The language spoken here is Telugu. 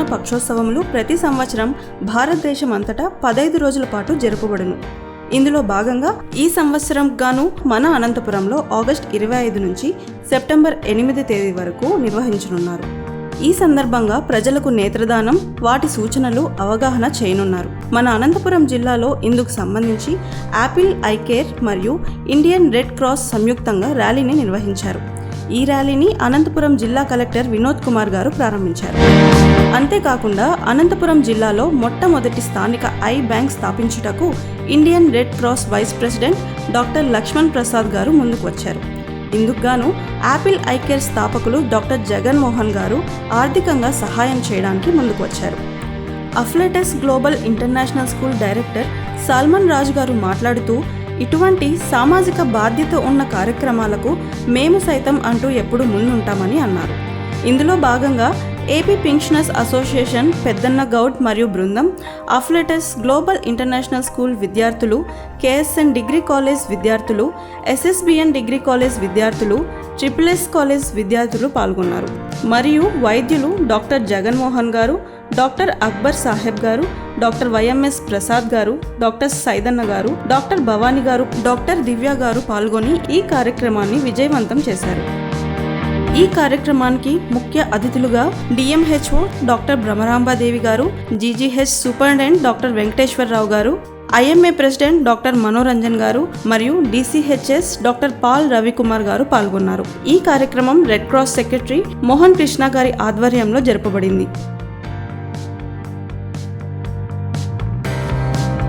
బహుజన పక్షోత్సవములు ప్రతి సంవత్సరం భారతదేశం అంతటా పదైదు రోజుల పాటు జరుపబడును. ఇందులో భాగంగా ఈ సంవత్సరం గాను మన అనంతపురంలో ఆగస్ట్ ఇరవై ఐదు నుంచి సెప్టెంబర్ ఎనిమిది తేదీ వరకు నిర్వహించనున్నారు. ఈ సందర్భంగా ప్రజలకు నేత్రదానం వాటి సూచనలు అవగాహన చేయనున్నారు. మన అనంతపురం జిల్లాలో ఇందుకు సంబంధించి యాపిల్ ఐకేర్ మరియు ఇండియన్ రెడ్ క్రాస్ సంయుక్తంగా ర్యాలీని నిర్వహించారు. ఈ ర్యాలీని అనంతపురం జిల్లా కలెక్టర్ వినోద్ కుమార్ గారు ప్రారంభించారు. అంతేకాకుండా అనంతపురం జిల్లాలో మొట్టమొదటి స్థానిక eye bank స్థాపించుటకు Indian Red Cross vice president doctor Lakshman Prasad garu ముందుకు వచ్చారు. ఇందుకుగాను యాపిల్ ఐ కేర్ స్థాపకులు డాక్టర్ జగన్మోహన్ గారు ఆర్థికంగా సహాయం చేయడానికి ముందుకు వచ్చారు. అఫ్లెటస్ global international school director Salman Raju garu మాట్లాడుతూ ఇటువంటి సామాజిక బాధ్యత ఉన్న కార్యక్రమాలకు మేము సైతం అంటూ ఎప్పుడు ముందుంటామని అన్నారు. ఇందులో భాగంగా ఏపీ పింఛనర్స్ అసోసియేషన్ పెద్దన్న గౌడ్ మరియు బృందం అఫ్లెటస్ గ్లోబల్ ఇంటర్నేషనల్ స్కూల్ విద్యార్థులు కేఎస్ఎన్ డిగ్రీ కాలేజ్ విద్యార్థులు ఎస్ఎస్బిఎన్ డిగ్రీ కాలేజ్ విద్యార్థులు ట్రిపుల్ ఎస్ కాలేజ్ విద్యార్థులు పాల్గొన్నారు. మరియు వైద్యులు డాక్టర్ జగన్మోహన్ గారు డాక్టర్ అక్బర్ సాహెబ్ గారు డాక్టర్ వైఎంఎస్ ప్రసాద్ గారు డాక్టర్ సైదన్న గారు డాక్టర్ భవానీ గారు డాక్టర్ దివ్య గారు పాల్గొని ఈ కార్యక్రమాన్ని విజయవంతం చేశారు. ఈ కార్యక్రమానికి ముఖ్య అతిథులుగా డిఎంహెచ్ఓ డాక్టర్ భ్రమరాంబాదేవి గారు జీజీహెచ్ సూపరింటెండెంట్ డాక్టర్ వెంకటేశ్వరరావు గారు ఐఎంఏ ప్రెసిడెంట్ డాక్టర్ మనోరంజన్ గారు మరియు డిసిహెచ్ఎస్ డాక్టర్ పాల్ రవికుమార్ గారు పాల్గొన్నారు. ఈ కార్యక్రమం Red Cross secretary Mohan Krishna గారి ఆధ్వర్యంలో జరపబడింది.